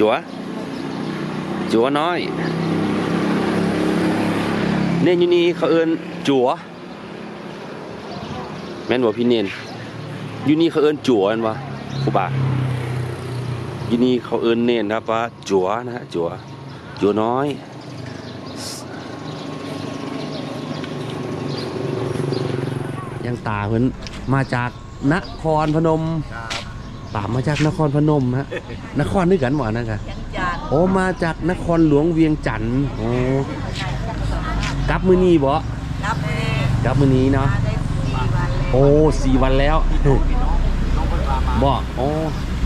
จัวจัวน้อยเนี่ยอยู่นี่เขาเอินจัวแม่นบ่พี่เนนอยู่นี่เขาเอินจัวแม่นบ่ครูบาอยู่นี่เขาเอินเนนครับว่าจัวนะฮะจัวจัวน้อยยังตาเพิ่นมาจากนครพนม ตามมาจากนครพนมฮะ นครนึกกันบ่นั่นกะยังจานโอ้มาจากนครหลวงเวียงจันทน์โอ้กลับมื้อนี้บ่รับเลยกลับมื้อนี้เนาะมาได้สี่วันแล้วโอ้สี่วันแล้วบ่โอ้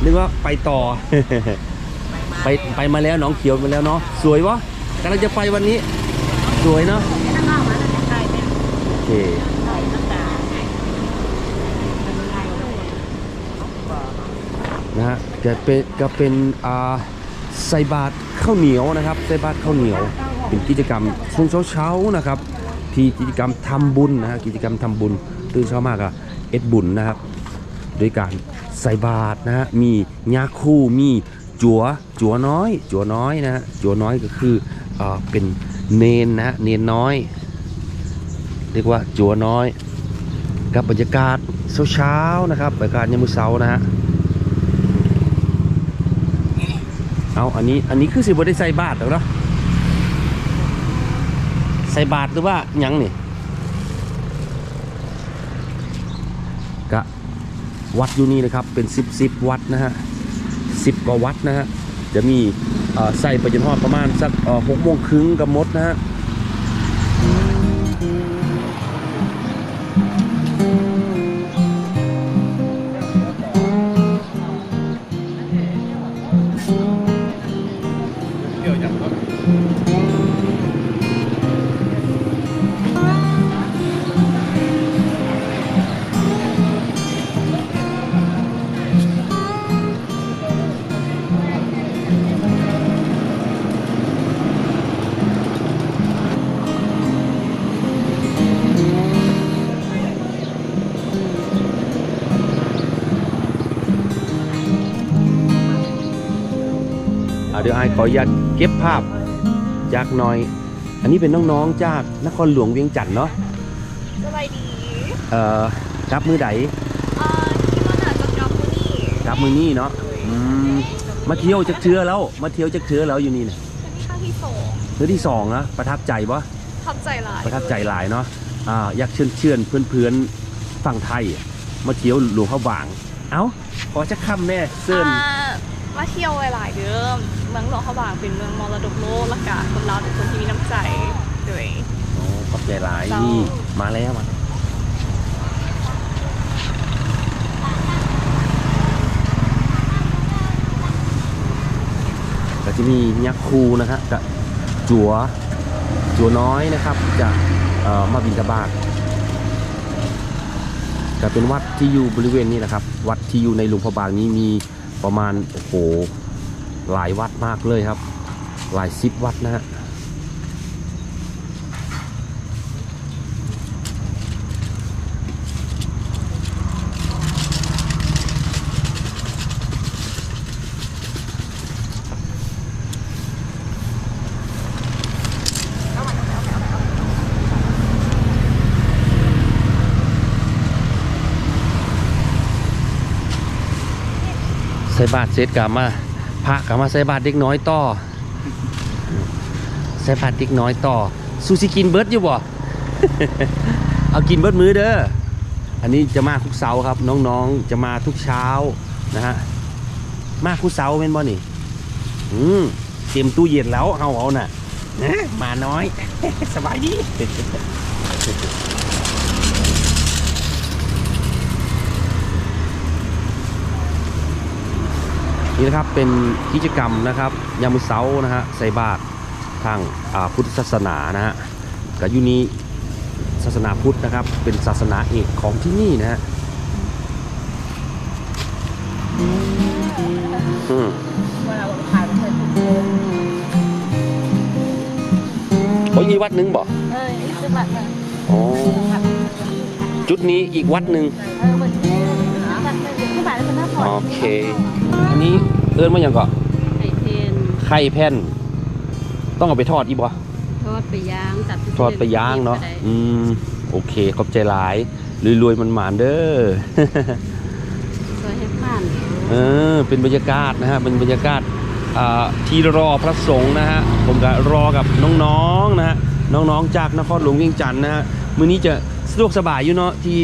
นึกว่าไปต่อ ไปไปมาแล้วหนองเขียวมาแล้วเนาะสวยบ่กำลังจะไปวันนี้ สวยเนาะไม่ต้องเอามาแล้วจะใครเป็นโอเค ใครตั้งแต่ นะฮะ จะเป็นก็เป็นอ่าใส่บาตรข้าวเหนียวนะครับใส่บาตรข้าวเหนียวเป็นกิจกรรมช่วงเช้าๆนะครับ ที่กิจกรรมทำบุญนะฮะกิจกรรมทำบุญตื่นเช้ามากอะเอ็ดบุญนะครับด้วยการใส่บาตรนะฮะมียาคู่มีจัวจัวน้อย จัวน้อยนะฮะจัวน้อยก็คืออ่าเป็นเนนนะฮะเนนน้อย เรียกว่าจัวน้อยกับบรรยากาศเช้าๆนะครับบรรยากาศยามมื้อเช้านะฮะ เอาอันนี้อันนี้คือสิบได้ใส่บาทหรอกเนาะใส่บาทหรือว่ายังนี่กะวัดอยู่นี่นะครับเป็นสิบสิบวัดนะฮะสิบกว่าวัดนะฮะจะมีเอ่อใส่ไปจนทอดประมาณสักหกโมงครึ่งกับมดนะฮะ ขออนุญาตเก็บภาพจากหน่อย อันนี้เป็นน้องๆจากนครหลวงเวียงจันทน์เนาะสบายดีเอ่อรับมือใดเอ่อคิดว่าน่าจะกลับมื้อนี้รับมือนี่เนาะอืมมาเที่ยวจักเชื้อแล้วมาเที่ยวจักเชื้อแล้วอยู่นี่เนี่ยเป็นครั้งที่สองเทือที่สองนะประทับใจปะทับใจหลายประทับใจหลายเนาะอ่าอยากเชิญเชิญเพื่อนเพื่อนๆฝั่งไทยอะมาเที่ยวหลวงพระบาง เอ้าขอจะคำแน่เซิร์นอ่า มาเที่ยวหลายๆเดิมเมืองหลวงพระบางเป็นเมืองมรดกโลกและกาคนเราวเป็นคนที่มีน้ำใจด้วยโอ้ขอบใจหลายเจ้านี่นี่มาแล้วมาก็จะมียักษ์คูนะฮะกับจัวจัวน้อยนะครับจะเอ่อมาบินทบาทก็เป็นวัดที่อยู่บริเวณนี้นะครับ วัดที่อยู่ในหลวงพระบางนี้มี ประมาณโอ้โหหลายวัดมากเลยครับ หลายสิบวัดนะฮะ ใส่บาทเสร็จกามาพระกามาใส่บาทเด็กน้อยต่อใส่บาทเด็กน้อยต่อซูซิกินเบิร์ดอยู่บ่ เอากินเบิร์ดมื้อเด้ออันนี้จะมาทุกเสาร์ครับ น้องๆจะมาทุกเช้านะฮะมาทุกเสาร์เป็นบ่นี่อืมเตรียมตู้เย็นแล้วเอาเอาน่ะนะมาน้อย สบายดี นี่นะครับเป็นกิจกรรมนะครับยามมื้อเช้านะฮะใส่บาตรทางอ่าพุทธศาสนานะฮะกับยุนี้ศาสนาพุทธนะครับ เป็นศาสนาเอกของที่นี่นะฮะอืมเวลาขายเป็นเธอโอ้ยอีกวัดหนึงบอกเออนี่คือบัตรเลยอ๋อจุดนี้อีกวัดหนึ่งเออเหมือนที่บัตรเลยคือบัตรแล้วเป็นหน้าพอโอเค อันนี้เอิ้นมาอย่างก่อนไอเทนไข่แผ่น ต้องเอาไปทอดอีบ่ทอดไปย่างตัดทอดไปย่างเนาะก็ได้อืมโอเคขอบใจหลายรวยๆมันหมานๆเด้อซอยให้ผ่านเออเป็นบรรยากาศนะฮะเป็นบรรยากาศอ่าที่รอพระสงฆ์นะฮะผมก็รอกับน้องๆนะฮะน้องๆจากนครหลวงเวียงจันทร์นะฮะมื้อนี้จะสะดวกสบายอยู่เนาะที่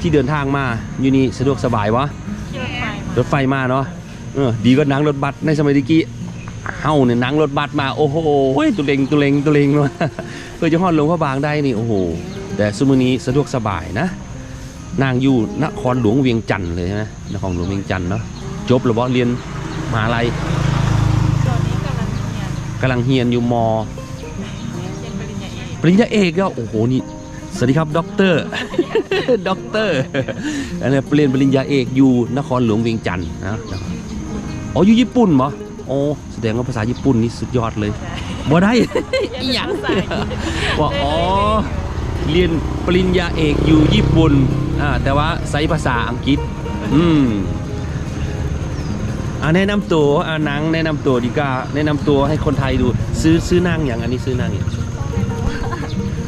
ที่เดินทางมาอยู่นี่สะดวกสบายวะที่รถไฟมารถไฟมาเนาะ เออดีกว่านั่งรถบัสในสมัยตะกี้เฮาเนี่ยนั่งรถบัสมาโอ้โหตุเลงตุเลงตุเลงเนาะเพื่อจะฮอดลวงพระบางได้นี่โอ้โหแต่สมื้อนี้สะดวกสบายนะนางอยู่นครหลวงเวียงจันทร์เลยใช่ไหมนครหลวงเวียงจันทร์เนาะจบหรือบ่เรียนมหาลัยตอนนี้กำลังเรียนกำลังเฮียนอยู่มปริญญาเอกปริญญาเอกแล้วโอ้โหนี่สวัสดีครับด็อกเตอร์ด็อกเตอร์อันนี้เรียนปริญญาเอกอยู่นครหลวงเวียงจันทร์นะ อ๋ออยู่ญี่ปุ่นเหรอโอ้แสดงว่าภาษาญี่ปุ่นนี่สุดยอดเลยบ่ได้อีหยังใส่ว่าอ๋อเรียนปริญญาเอกอยู่ญี่ปุ่นอ่าแต่ว่าใช้ภาษาอังกฤษอืมอ่าแนะนำตัวอ่านังแนะนำตัวดีกว่าแนะนำตัวให้คนไทยดูซื้อซื้อนางอย่างอันนี้ซื้อนางอย่าง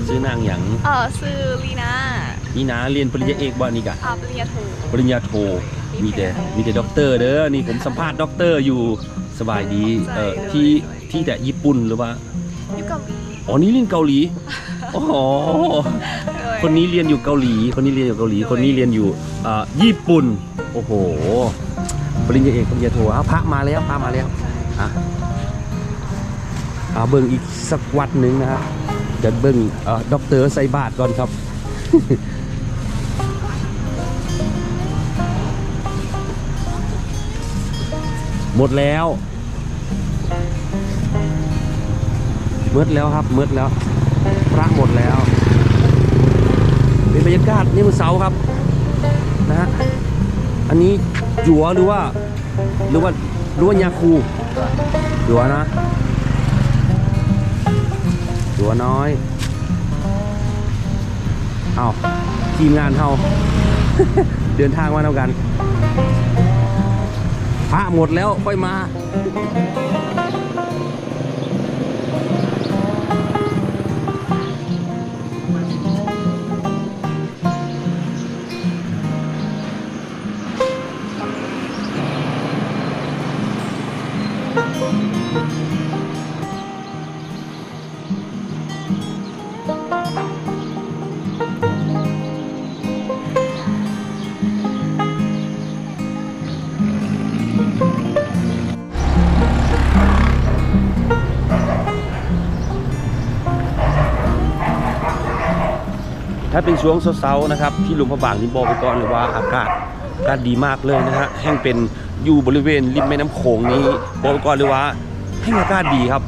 ซื้อนางอย่างเออซื้อลีน่านี่นะเรียนปริญญาเอกบ่นี่กะอาปริญญาโทปริญญาโท มีแต่มีแต่ด็อกเตอร์เด้อนี่ผมสัมภาษณ์ด็อกเตอร์อยู่สบายดีเออที่ที่แต่ญี่ปุ่นหรือว่าอยู่เกาหลีอ๋อนี่เรียนเกาหลีโอ้โหเลยคนนี้เรียนอยู่เกาหลี คนนี้เรียนอยู่เกาหลี คนนี้เรียนอยู่เอ่อญี่ปุ่น โอ้โห ปริญญาเอกปริญญาโทเอาพระมาแล้วพระมาแล้วอะเอาเบิ่งอีกสักวัดหนึ่งนะฮะจะเบิ่งเอ่อด็อกเตอร์ใส่บาทก่อนครับ หมดแล้วหมดแล้วครับหมดแล้วพระหมดแล้วเป็นบรรยากาศนี่มันเสาครับนะฮะอันนี้จัวหรือว่าหรือว่าหรือว่ายาคูจัวนะจัวน้อยเอาทีมงานเฮาเดินทางมาเท่ากัน พระหมดแล้วค่อยมา ถ้าเป็นช่วงเช้าๆนะครับที่หลวงพระบางนี่บอกไปก่อนเลยว่าอากาศอากาศดีมากเลยนะฮะแห้งเป็นอยู่บริเวณริมแม่น้ำโขงนี้บอกไปก่อนเลยว่าแห้งอากาศดีครับ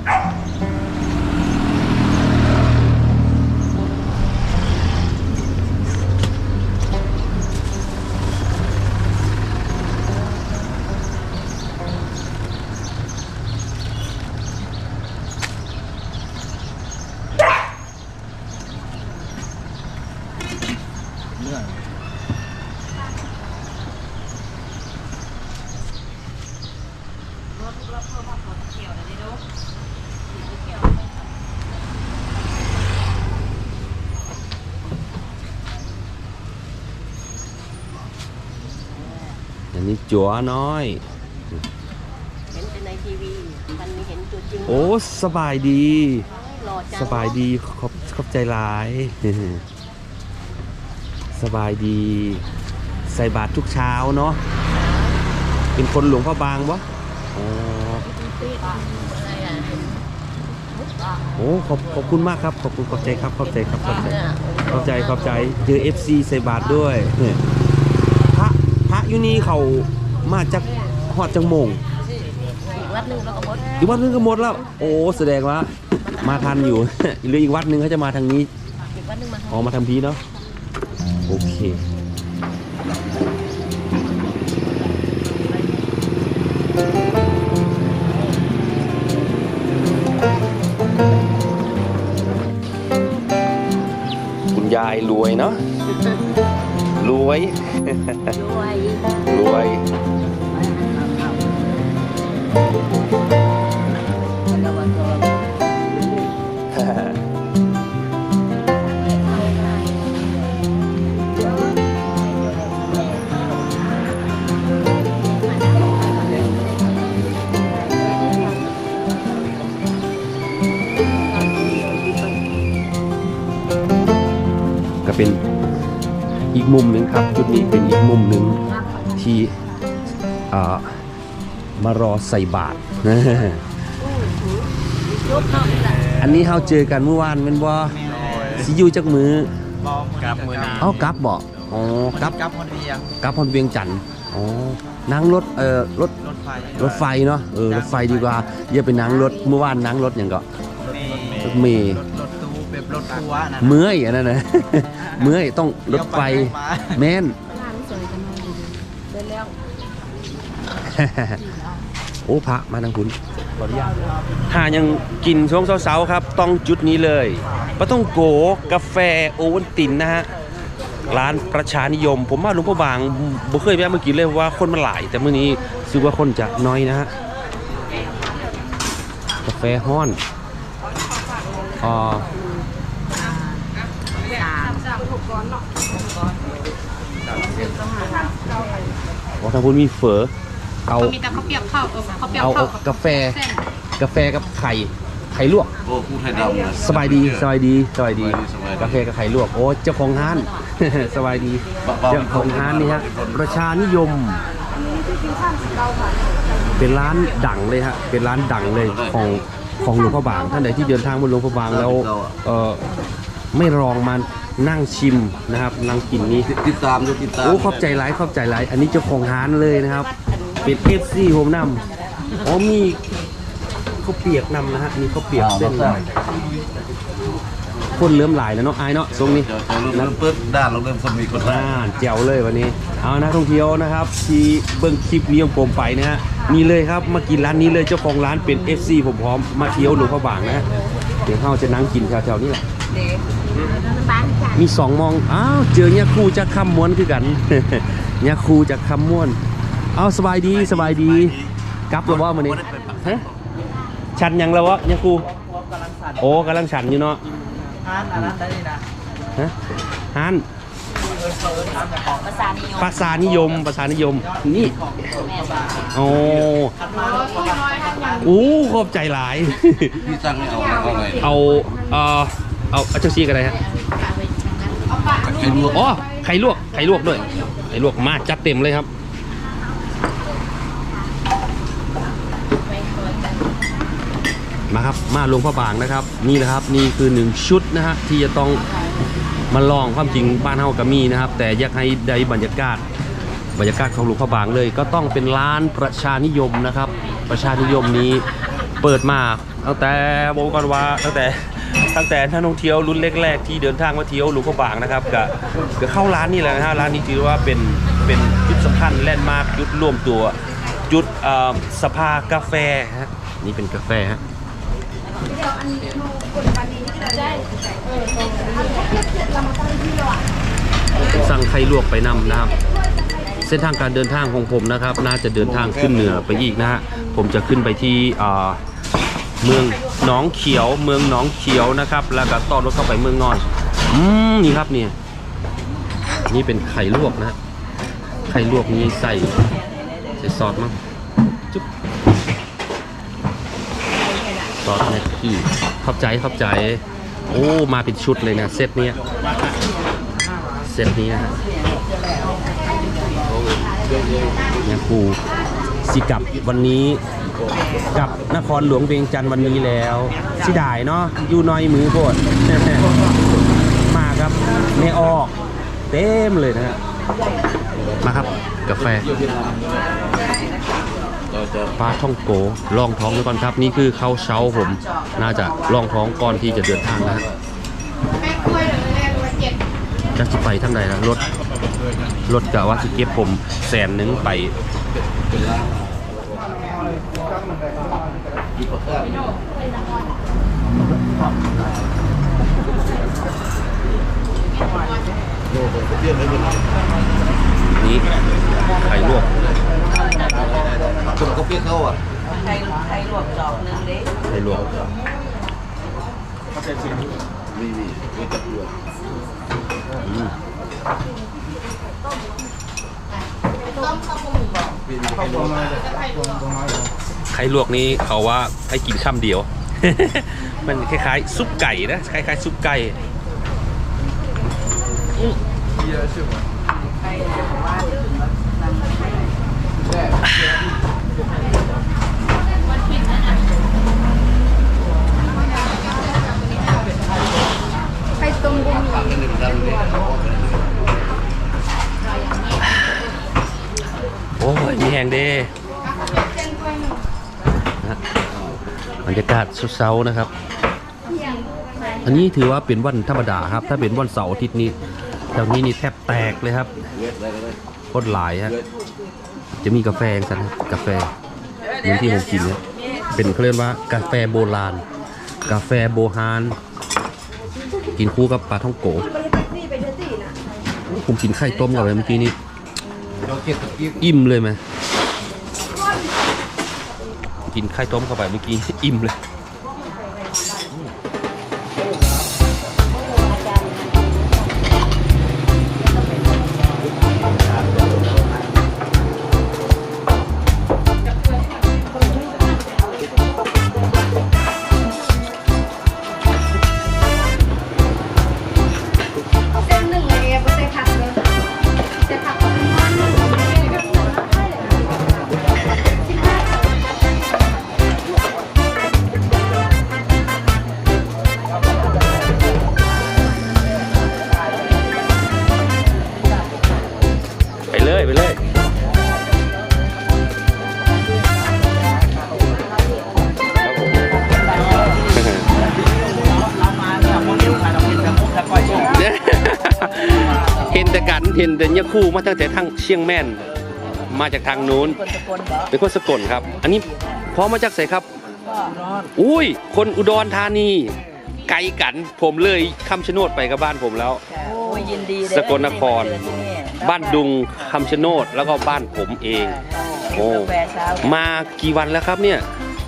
จัวน้อย เห็นแต่ในทีวีมันไม่เห็นตัวจริงโอ้สบายดี หล่อจังสบายดีขอบขอบใจหลาย สบายดี ใส่บาตรทุกเช้าเนาะเป็นคนหลวงพ่อบางวะอ๋ออะไรอะโอ้ขอบขอบคุณมากครับ ขอบคุณขอบใจครับ ขอบใจครับ ขอบใจ ขอบใจขอบใจเจอ FC ใส่บาตรด้วยเนี่ยพระพระอยู่นี่เขา มาจากหอดจังโมงอีกวัดหนึ่งแล้วก็หมดอีกวัดหนึงก็หมดแล้ว โอ้แสดงว่ามาทันอยู่ หรืออีกวัดหนึงเขาจะมาทางนี้อีกวัดหนึ่งมาออกมาทางพีเนาะโอเค คุณยายรวยเนาะรวย ด้ว มุมหนึ่งครับ จุดนี้เป็นอีกมุมหนึ่งที่อ่ามารอใส่บาตรอันนี้เราเจอกันเมื่อวานเป็นว่าสิอยู่จักมือกับมือนาเอ้ากลับบ่อ๋อกลับกับคนเวียงกลับพอนเวียงจันทน์อ๋อนั่งรถเอ่อรถรถไฟรถไฟเนาะเออรถไฟดีกว่าอย่าไปนั่งรถเมื่อวานนั่งรถอย่างก็รถเมย์รถรถตู้แบบรถทัวร์นะเมื่อยอันนั้นนะ เมื่อยต้องรถไฟแม่นโอ้พระมาทางคุณขออนุญาตหายังกินช่วงเช้าๆครับ ต้องจุดนี้เลยปะต้องโกกาแฟโอวัลตินนะฮะร้านประชานิยม ผมว่าหลวงพ่อบางบ่เคยแวะมากินเลยเพราะว่าคนมันหลาย แต่มื้อนี้ซื้อว่าคนจะน้อยนะฮะกาแฟฮ้อนอ่าว่าทางคุณมีเฝอเอามีแต่ข้าวเปียกข้าวเออข้าวเปียกเอาข้าเอาวกาแฟเส้นกาแฟกับไข่ไข่ลวกโอ้ผู้ไทยดำนะสบายดีสบายดีสบายดีสบายดี กาแฟกับไข่ลวกโอ้เจ้าของร้านสบายดีเบาๆเจ้าของร้านนี่ฮะประชานิยม เป็นร้านดังเลยฮะเป็นร้านดังเลยของของหลวงพ่อบางท่านใดที่เดินทางมาหลวงพ่อบางแล้วเออไม่ลองมา นั่งชิมนะครับนั่งกินนี้ติดตามดูติดตามโอ้ขอบใจหลายขอบใจหลาย อันนี้เจ้าของร้านเลยนะครับ เป็นเอฟซีผมนำอ๋อมีข้าวเปียกนำนะฮะมีข้าวเปียกเส้นคนเริ่มหลายแล้วเนาะอายเนาะทรงนี้เดี๋ยวเราเริ่มเปิดด้านเราเริ่มสมีคนอ่าแจ๋วเลยวันนี้ เอานักท่องเที่ยวนะครับ ที่เบิ่งคลิปนี้ของผมไปนะฮะนี่เลยครับมากินร้านนี้เลยเจ้าของร้านเป็น FC ผมพร้อมมาเที่ยวหลวงพระบางนะฮะเดี๋ยวเราจะนั่งกินแถวๆนี้แหละ มีสองมอง อ้าว เจอเนี่ยครูจากคำม้วนคือกันเนี่ยครูจากคำม้วน เอาสบายดีสบายดีกลับแล้วว่ามื้อนี้ฮะชันยังแล้ววะเนี่ยครูโอ้กำลังฉันอยู่เนาะร้านอันนั้นได้เลยนะฮะฮันภาษานิยมภาษานิยมภาษานิยม นี่แม่บ้านโอ้โอ้ขอบใจหลายพี่สั่งไม่เอาเอาอะไรเอาเอ่อเอา เอาเจ้าซีกันเลยฮะ ไข่ลวกอ๋อไข่ลวกไข่ลวกด้วยไข่ลวกมาจัดเต็มเลยครับมาครับมาลงพ่อบางนะครับ นี่นะครับนี่คือหนึ่งชุดนะฮะที่จะต้องมาลองความจริงบ้านเฮาก็มีนะครับ แต่อยากให้ได้บรรยากาศบรรยากาศของหลวงพ่อบางเลย ก็ต้องเป็นร้านประชานิยมนะครับ ประชานิยมนี้เปิดมาตั้งแต่บอกก่อนว่าตั้งแต่ ตั้งแต่ท่านท่องเที่ยวรุ่นแรกๆที่เดินทางมาเที่ยวหลวงพ่อบางนะครับก็ก็เข้าร้านนี่แหละนะฮะร้านนี้ถือว่าเป็นเป็นจุดสำคัญแลนด์มาร์คจุดร่วมตัวจุดสภากาแฟฮะนี่เป็นกาแฟฮะสั่งไข่ลวกไปนำนะครับ เส้นทางการเดินทางของผมนะครับ น่าจะเดินทางขึ้นเหนือไปอีกนะฮะผมจะขึ้นไปที่อ่า เมืองหนองเขียว เมืองหนองเขียวนะครับ แล้วก็ต่อรถเข้าไปเมืองนอนอืมนี่ครับเนี่ยนี่เป็นไข่ลวกนะ ไข่ลวกนี้ใส่ใส่ซอสมั้งจุ๊บซอสแม็กกี้ขอบใจขอบใจ โอ้มาเป็นชุดเลยนะเซตเนี้ยเซตนี้นะเนี่ยครูสิกลับวันนี้ กลับนครหลวงเวียงจันทร์วันนี้แล้วสิได้เนาะอยู่น้อยมือโพดมาครับไม่ออก เต็มเลยนะฮะมาครับกาแฟเราจะปลาท่องโกลองท้องไปก่อนครับ นี่คือข้าวเช้าผม น่าจะลองท้องก่อนที่จะเดินทางนะฮะจะสิไปทางใดนะรถรถกะว่าสิเก็บผมแสนหนึงไป นี่ไข่ลวกคนก็เปี้ยเข้าอะไข่ไข่ลวกจอกหนึงเด้ไข่ลวกมีมีไม่จับด้วยอืม ไข่ลวกนี้เขาว่าให้กินคำเดียว มันคล้ายๆ ซุปไก่นะคล้ายๆ ซุปไก่อืมไปตรงบุโอ้ยมีแหงเด้นะบ รรยากาศเช้าๆนะครับ อันนี้ถือว่าเป็นวันธรรมดาครับ ถ้าเป็นวันเสาร์อาทิตย์นี้แถวนี้นี่แทบแตกเลยครับโคตรหลายฮะจะมีกาแฟสันครับกาแฟเหมือนที่ผมกินเนี่ยเป็นเขาเรียกว่ากาแฟโบราณ กาแฟโบฮานกินคู่กับปลาท่องโกผมกินไข่ต้มกับอะไรเมื่อกี้นี้อิ่มเลยไหม กินไข่ต้มเข้าไปเมื่อกี้อิ่มเลย เห็นแต่เนี่ยคู่มาตั้งแต่ทางเชียงแม่น มาจากทางนู้นคนสกลเหรอเป็นคนสกลครับ อันนี้พร้อมมาจากไสครับร้อนอุ้ย คนอุดรธานี ไกลกันผมเลยคำชะโนดไปกับบ้านผมแล้ว โอ้ยยินดีเด้อสกลนคร ที่มาเจอที่นี่บ้านดุงคำชะโนดแล้วก็บ้านผมเอง โอ้โอ้กาแฟเช้ามากี่วันแล้วครับเนี่ย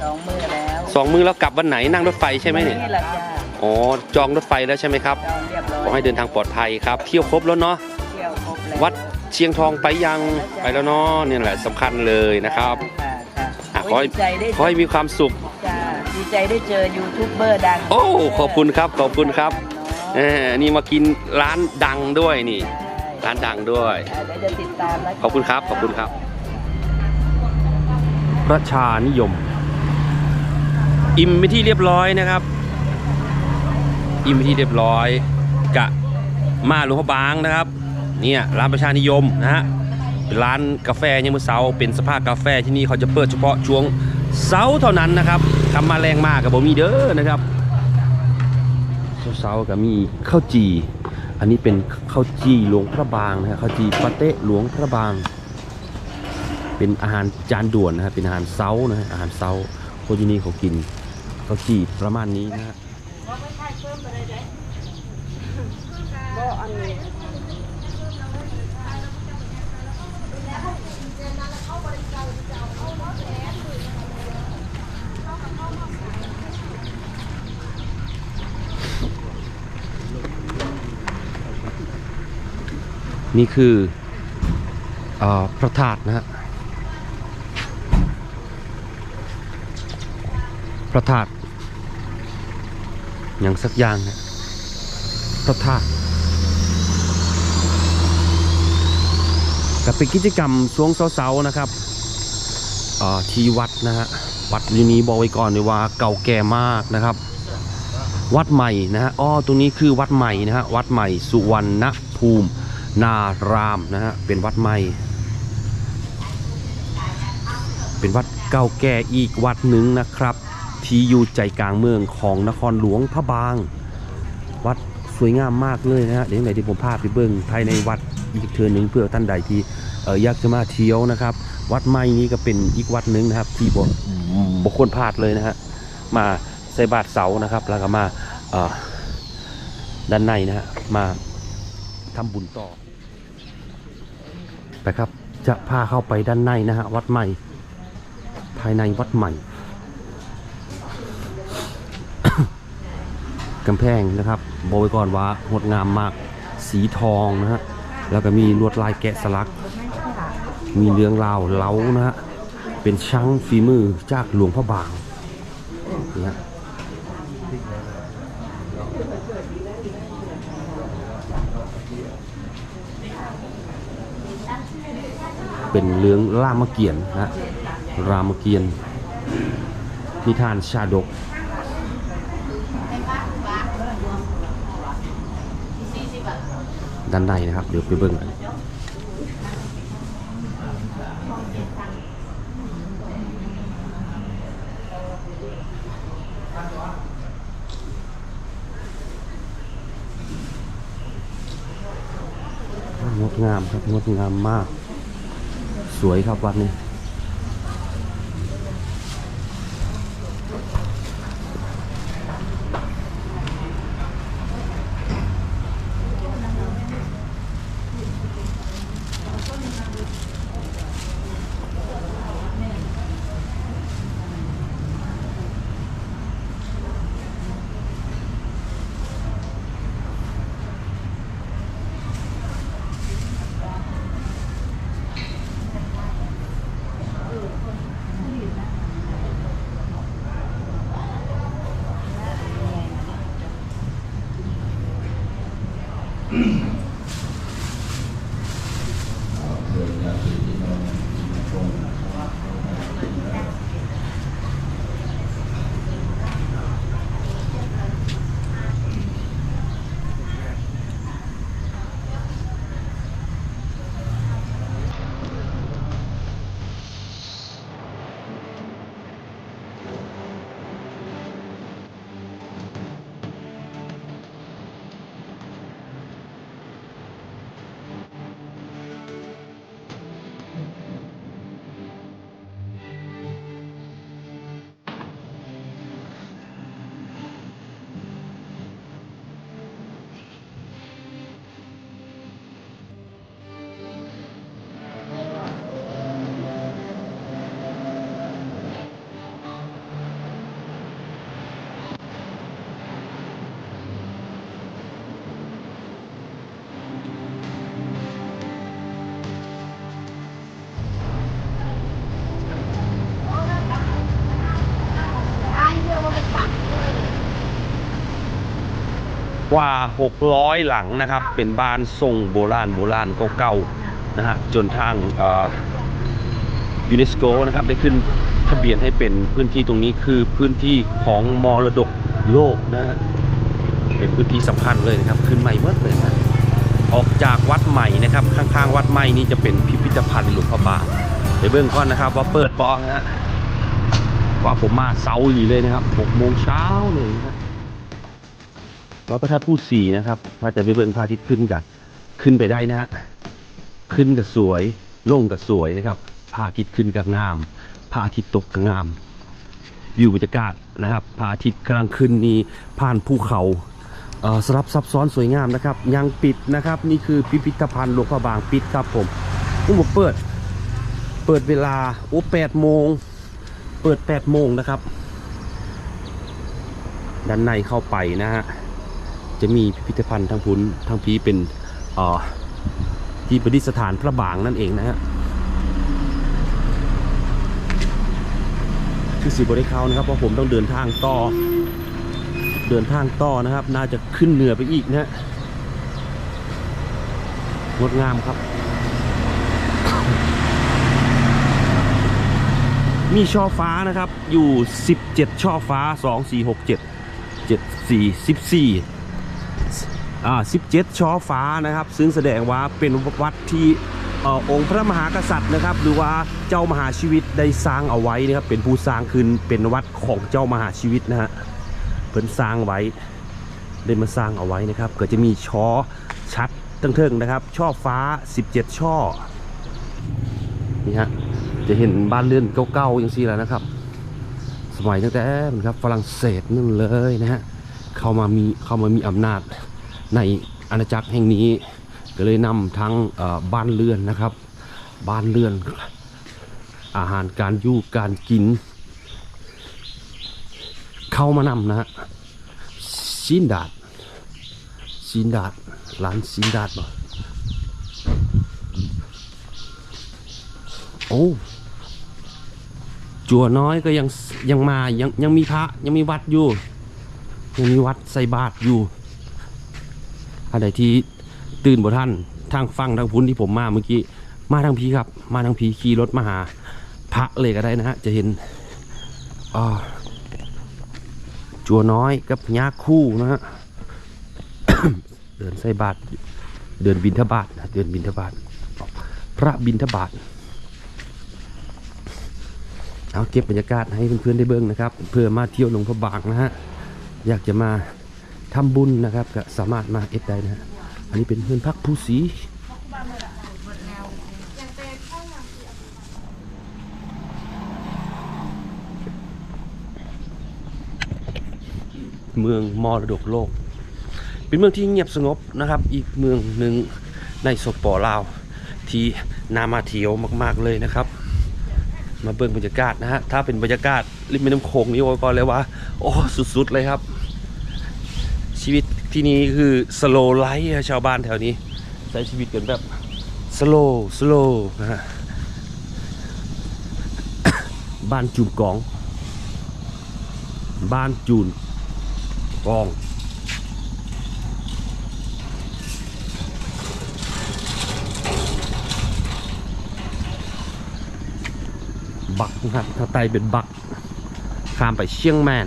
สองมือแล้วสองมือแล้วกลับวันไหนนั่งรถไฟใช่ไหมเนี่ยนี่แหละจ้าอ๋อจองรถไฟแล้วใช่ไหมครับ จองเรียบร้อยขอให้เดินทางปลอดภัยครับ เที่ยวครบแล้วเนาะเที่ย วครบแล้ววัดเชียงทองไปยังไปแล้วเนาะเนี่ยแหละสำคัญเลยนะครับค่ะค่ะอะขโอ้อยให้ดีใจได้ขอให้มีความสุข จ้าดีใจได้เจอยูทูบเบอร์ดังโอ้ขอบคุณครับขอบคุณครับเนาะเออนี่มากินร้านดังด้วยนี่ใช่ร้านดังด้วย อ่าเดี๋ยวจะติดตามแล้วขอบคุณครับขอบคุณครับ ประชานิยม อิ่มไปที่เรียบร้อยนะครับ อิ่มไปที่เรียบร้อยกะมาหลวงพระบางนะครับ เนี่ยร้านประชานิยมนะฮะเป็นร้านกาแฟยังมือเสาเป็นสภาพกาแฟที่นี่เขาจะเปิดเฉพาะช่วงเสาเท่านั้นนะครับทำมาแรงมากกับบ่มีเด้อนะครับเสาร์ๆก็มีข้าวจีอันนี้เป็นข้าวจีหลวงพระบางนะฮะข้าวจีปาเต้หลวงพระบาง เป็นอาหารจานด่วนนะฮะเป็นอาหารเซานะฮะอาหารเซาคนที่นี่เขากินข้าวจีประมาณนี้นะฮะนี่คื อเออพระธาตุนะฮะพระธาตุอย่างสักอย่างนะพระธาตุกับเป็นกิจกรรมช่วงเสาๆนะครับที่วัดนะฮะวัดอยู่นี้บอกไว้ก่อนเลยว่าเก่าแก่มากนะครับ วัดใหม่นะฮะอ้อตรงนี้คือวัดใหม่นะฮะวัดใหม่สุวรรณภูมิ นารามนะฮะเป็นวัดใหม่ เป็นวัดเก่าแก่อีกวัดหนึ่งนะครับ ที่อยู่ใจกลางเมืองของนครหลวงพระบาง วัดสวยงามมากเลยนะฮะเดี๋ยวไหนที่ผมพาไปเบิ้งภายในวัดอีกเทือหนึ่งเพื่อท่านใดที่อยากจะมาเที่ยวนะครับ วัดใหม่นี้ก็เป็นอีกวัดหนึ่งนะครับ ที่บ่บ่ควรพลาดเลยนะฮะมาใส่บาตรเสานะครับ แล้วก็มาด้านในนะฮะมา ทำบุญต่อไปครับจะพาเข้าไปด้านในนะฮะวัดใหม่ ภายในวัดใหม่กำแพงนะครับบอกไว้ก่อนว่างดงามมากสีทองนะฮะแล้วก็มีลวดลายแกะสลัก มีเรื่องราวเล้านะฮะเป็นช่างฝีมือจากหลวงพระบางนี่ฮะ เป็นเรื่องรามเกียรติ์นะรามเกียรติ์นิทานชาดกด้านในนะครับ เดี๋ยวไปเบิ่งกันงดงามครับงดงามมาก สวยครับวัดนี้ กว่า 600 หลังนะครับ เป็นบ้านทรงโบราณโบราณเก่าๆนะฮะจนทางยูเนสโกนะครับได้ขึ้นทะเบียนให้เป็นพื้นที่ตรงนี้คือพื้นที่ของมรดกโลกนะฮะเป็นพื้นที่สำคัญเลยนะครับ ขึ้นใหม่เมื่อเลยนะออกจากวัดใหม่นะครับ ข้างๆ วัดใหม่นี้จะเป็นพิพิธภัณฑ์หลวงพระบางไปเบื้องก่อนนะครับ ว่าเปิดปองนะฮะว่าผมมาเสาร์อยู่เลยนะครับ6โมงเช้าเลยนะ วัดพระธาตุผู้สีนะครับพระจะไปเบิ่งพระอาทิตย์ขึ้นกันขึ้นไปได้นะฮะขึ้นก็สวยลงก็สวยนะครับพระอาทิตย์ขึ้นก็งามพระอาทิตย์ตกก็งามวิวบรรยากาศนะครับพระอาทิตย์กำลังขึ้นนี้ผ่านภูเขาเอ่อสลับซับซ้อนสวยงามนะครับ ยังปิดนะครับ นี่คือพิพิธภัณฑ์หลวงพระบางปิดครับผมผมบอกเปิด เปิดเวลาโอ้แปดโมง เปิดแปดโมงนะครับ ด้านในเข้าไปนะฮะ จะมีพิพิธภัณฑ์ทั้งพุ้นทั้งพีเป็นออที่ประดิษฐานพระบางนั่นเองนะฮะคือสีบริเขานะครับเพราะผมต้องเดินทางต่อ เดินทางต่อนะครับ น่าจะขึ้นเหนือไปอีกนะฮะงดงามครับ มีช่อฟ้านะครับอยู่ 17 ช่อฟ้า 2 4 6 7 7 4 14อ่า 17ช่อฟ้านะครับ ซึ่งแสดงว่าเป็นวัดที่อองค์พระมหากษัตริย์นะครับ หรือว่าเจ้ามหาชีวิตได้สร้างเอาไว้นะครับ เป็นผู้สร้างขึ้นเป็นวัดของเจ้ามหาชีวิตนะฮะเพิ่นสร้างไว้ได้มาสร้างเอาไว้นะครับ ก็จะมีช่อชัดตั้งเทิงนะครับ ช่อฟ้า 17 ช่อนี่ฮะจะเห็นบ้านเรือนเก่าๆอย่างซี่แล้วนะครับ สมัยตั้งแต่นะครับฝรั่งเศสนั่นเลยนะฮะ เข้ามามีเข้ามามีอำนาจในอาณาจักรแห่งนี้ ก็เลยนำทั้งบ้านเรือนนะครับ บ้านเรือน อาหารการอยู่การกิน เข้ามานำนะฮะซินดาดซินดาดร้านซินดาดบ่โอ้จัวน้อยก็ยังยังมายังยังมีพระยังมีวัดอยู่ ยังมีวัดใส่บาตรอยู่อะไรที่ตื่นบ่ท่านทางฟังทางพุ้นที่ผมมาเมื่อกี้มาทางพีครับ มาทางพีขี่รถมาหา พระเลยก็ได้นะฮะจะเห็นอ่าจัวน้อยกับยาคู่นะฮะเดินใส่บาทเดินบินทบาทนะเดินบินทบาทพระบินทบาทเอาเก็บบรรยากาศให้เพื่อนๆได้เบิ่งนะครับ เพื่อมาเที่ยวหลวงพระบางนะฮะ อยากจะมาทำบุญนะครับก็สามารถมาเอ็ดได้นะฮะอันนี้เป็นเพื่อนพักผู้สีเมืองมรดกโลก เป็นเมืองที่เงียบสงบนะครับ อีกเมืองหนึ่งในสปปลาว ที่นามาเที่ยวมาก ๆเลยนะครับ มาเบิ่งบรรยากาศนะฮะ ถ้าเป็นบรรยากาศริมแม่น้ำโขงนี่โอ้ก็เลยว่า โอ้ สุดๆเลยครับ ชีวิตที่นี่คือสโลไลฟ์ชาวบ้านแถวนี้ ใช้ชีวิตกันแบบสโลสโลนะฮะบ้านจูนกอง บ้านจูนกอง บักนะครับถ้าไตเป็นบัก ข้ามไปเชียงแมน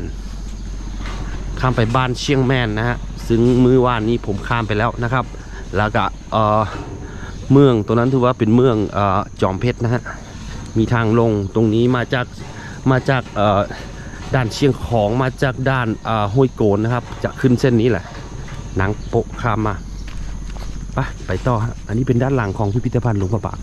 ข้ามไปบ้านเชียงแมนนะฮะ ซึ่งมือว่านนี้ผมข้ามไปแล้วนะครับ แล้วก็เออเมืองตัวนั้นถือว่าเป็นเมืองเออจอมเพชรนะฮะ มีทางลงตรงนี้มาจากมาจากเออด้านเชียงของมาจากด้านเออห้วยโกนนะครับ จะขึ้นเส้นนี้แหละหนังโปะข้ามมา ไปไปต่อฮะอันนี้เป็นด้านหลังของพิพิธภัณฑ์หลวงพระบาง